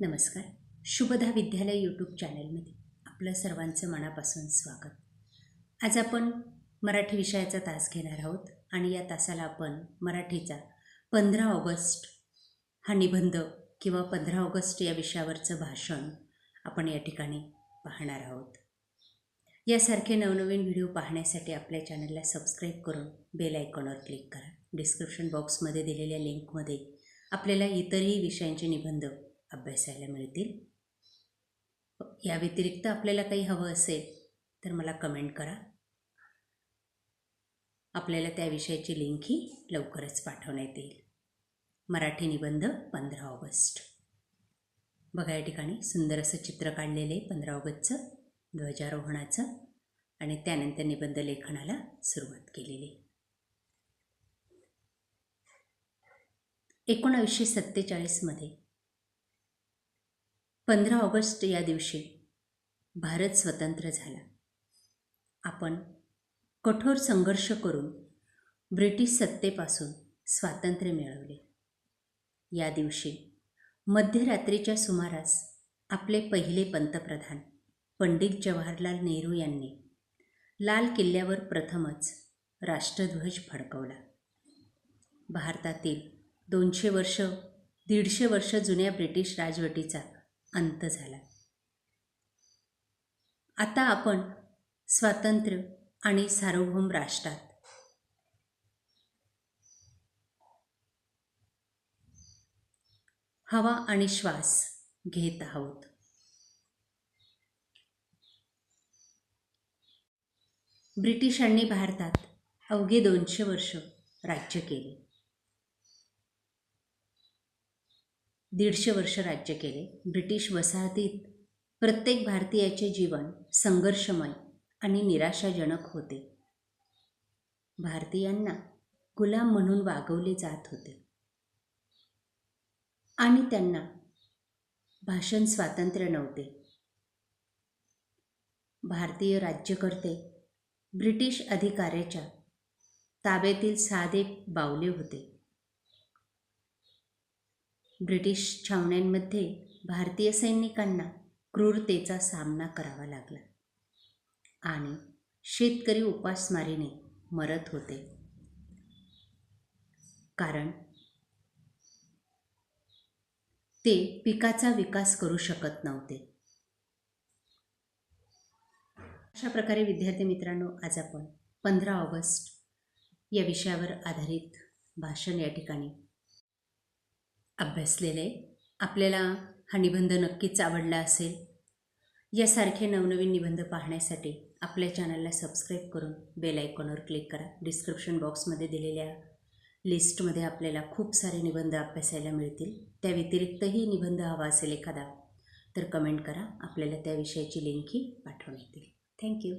नमस्कार. शुभदा विद्यालय यूट्यूब चॅनलमध्ये आपलं सर्वांचं मनापासून स्वागत. आज आपण मराठी विषयाचा तास घेणार आहोत आणि या तासाला आपण मराठीचा पंधरा ऑगस्ट हा निबंध किंवा पंधरा ऑगस्ट या विषयावरचं भाषण आपण या ठिकाणी पाहणार आहोत. यासारखे नवनवीन व्हिडिओ पाहण्यासाठी आपल्या चॅनलला सबस्क्राईब करून बेल आयकॉनवर क्लिक करा. डिस्क्रिप्शन बॉक्समध्ये दिलेल्या लिंकमध्ये आपल्याला इतरही विषयांचे निबंध अभ्यासायला मिळतील. या व्यतिरिक्त आपल्याला काही हवं असेल तर मला कमेंट करा. आपल्याला त्या विषयाची लिंकही लवकरच पाठवण्यात येईल. मराठी निबंध पंधरा ऑगस्ट. बघा या ठिकाणी सुंदर असं चित्र काढलेलं आहे पंधरा ऑगस्टचं ध्वजारोहणाचं आणि त्यानंतर निबंध लेखनाला सुरुवात केलेली आहे. एकोणावीसशे सत्तेचाळीसमध्ये पंधरा ऑगस्ट या दिवशी भारत स्वतंत्र झाला. आपण कठोर संघर्ष करून ब्रिटिश सत्तेपासून स्वातंत्र्य मिळवले. या दिवशी मध्यरात्रीच्या सुमारास आपले पहिले पंतप्रधान पंडित जवाहरलाल नेहरू यांनी लाल किल्ल्यावर प्रथमच राष्ट्रध्वज फडकवला. भारतातील दोनशे वर्ष दीडशे वर्ष जुन्या ब्रिटिश राजवटीचा अंत झाला. आता आपण स्वातंत्र्य आणि सार्वभौम राष्ट्रात. हवा आणि श्वास घेत आहोत. ब्रिटिशांनी भारतात अवघे दोनशे वर्ष राज्य केले. दीडशे वर्ष राज्य केले. ब्रिटिश वसाहतीत प्रत्येक भारतीयाचे जीवन संघर्षमय आणि निराशाजनक होते. भारतीयांना गुलाम म्हणून वागवले जात होते. आणि त्यांना भाषण स्वातंत्र्य नव्हते. भारतीय राज्यकर्ते ब्रिटिश अधिकाऱ्याच्या ताब्यातील साधे बावले होते. ब्रिटिश छावण्यांमध्ये भारतीय सैनिकांना क्रूरतेचा सामना करावा लागला. आणि शेतकरी उपासमारीने मरत होते. कारण ते पिकाचा विकास करू शकत नव्हते. अशा प्रकारे विद्यार्थी मित्रांनो आज आपण पंधरा ऑगस्ट या विषयावर आधारित भाषण या ठिकाणी अभ्यासलेले आपल्याला हा निबंध नक्कीच आवडला असेल. यासारखे नवनवीन निबंध पाहण्यासाठी आपल्या चॅनलला सबस्क्राईब करून बेल आयकॉनवर क्लिक करा. डिस्क्रिप्शन बॉक्समध्ये दिलेल्या लिस्टमध्ये आपल्याला खूप सारे निबंध अभ्यासायला मिळतील. त्या व्यतिरिक्तही निबंध हवा असेल एखादा तर कमेंट करा. आपल्याला त्या विषयाची लिंकही पाठवण्यात येईल. थँक्यू